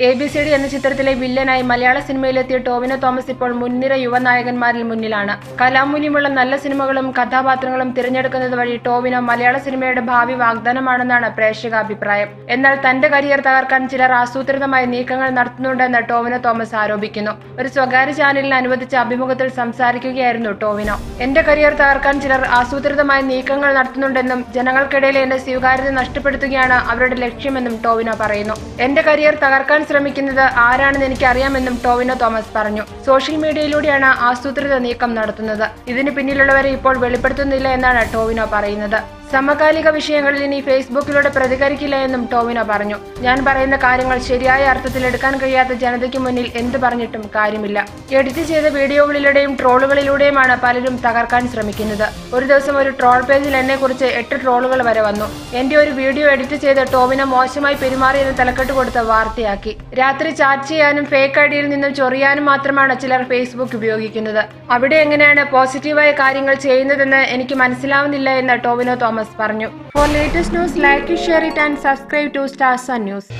A B C D എന്ന ചിത്രത്തിലെ വില്ലനായി മലയാള സിനിമയിലെത്തിയ ടോവിനോ തോമസ് ഇപ്പോൾ മുൻനിര യുവനായകന്മാരിൽ മുന്നിലാണ്. കലാമൂല്യമുള്ള നല്ല സിനിമകളും കഥാപാത്രങ്ങളും തിരഞ്ഞെടുക്കുന്നത് വഴി ടോവിനോ മലയാള സിനിമയുടെ ഭാവി വാഗ്ദാനമാണെന്നാണ് പ്രേക്ഷക അഭിപ്രായം എന്നാൽ തന്റെ കരിയർ തകർക്കാൻ ചിലർ ആസൂത്രിതമായ നീക്കങ്ങൾ നടത്തുന്നുണ്ടെന്ന് ടോവിനോ തോമസ് ആരോപിക്കുന്നു. ഒരു സ്വകാര്യ ചാനലിന് അനുവദിച്ച അഭിമുഖത്തിൽ സംസാരിക്കുകയായിരുന്നു ടോവിനോ. എന്റെ കരിയർ തകർക്കാൻ ചിലർ ആസൂത്രിതമായ നീക്കങ്ങൾ നടത്തുന്നുണ്ടെന്നും ജനങ്ങൾക്കിടയിൽ എന്റെ സ്വീകാര്യത നഷ്ടപ്പെടുത്തുകയാണ് അവരുടെ ലക്ഷ്യമെന്നും ടോവിനോ പറയുന്നു. എന്റെ കരിയർ തകർക്കാൻ ശ്രമിക്കുന്നത് ആരാണെന്ന് എനിക്ക് അറിയാമെന്നും ടോവിനോ തോമസ് പറഞ്ഞു. സോഷ്യൽ മീഡിയയിലൂടെയാണ് ആസൂത്രിത നീക്കം നടത്തുന്നത്. ഇതിന് പിന്നിലുള്ളവരെ ഇപ്പോൾ വെളിപ്പെടുത്തുന്നില്ല എന്നാണ് ടോവിനോ പറയുന്നത്. സമകാലിക വിഷയങ്ങളിൽ ഇനി ഫേസ്ബുക്കിലൂടെ പ്രതികരിക്കില്ല എന്നും ടോവിനോ പറഞ്ഞു. ഞാൻ പറയുന്ന കാര്യങ്ങൾ ശരിയായ അർത്ഥത്തിൽ എടുക്കാൻ കഴിയാത്ത ജനതയ്ക്ക് മുന്നിൽ എന്ത് പറഞ്ഞിട്ടും കാര്യമില്ല. എഡിറ്റ് ചെയ്ത വീഡിയോകളിലൂടെയും ട്രോളുകളിലൂടെയുമാണ് പലരും തകർക്കാൻ ശ്രമിക്കുന്നത്. ഒരു ദിവസം ഒരു ട്രോൾ പേജിൽ എന്നെ കുറിച്ച് എട്ട് ട്രോളുകൾ വരെ വന്നു. എന്റെ ഒരു വീഡിയോ എഡിറ്റ് ചെയ്ത് ടോവിനോ മോശമായി പെരുമാറിയെന്ന് തലക്കെട്ട് കൊടുത്ത വാർത്തയാക്കി. രാത്രി ചാറ്റ് ചെയ്യാനും ഫേക്ക് ഐഡിയിൽ നിന്നും ചൊറിയാനും മാത്രമാണ് ചിലർ ഫേസ്ബുക്ക് ഉപയോഗിക്കുന്നത്. അവിടെ എങ്ങനെയാണ് പോസിറ്റീവായ കാര്യങ്ങൾ ചെയ്യുന്നതെന്ന് എനിക്ക് മനസ്സിലാവുന്നില്ല എന്ന് ടോവിനോ തോമസ് പറഞ്ഞു. For latest news like share it and subscribe to Stars News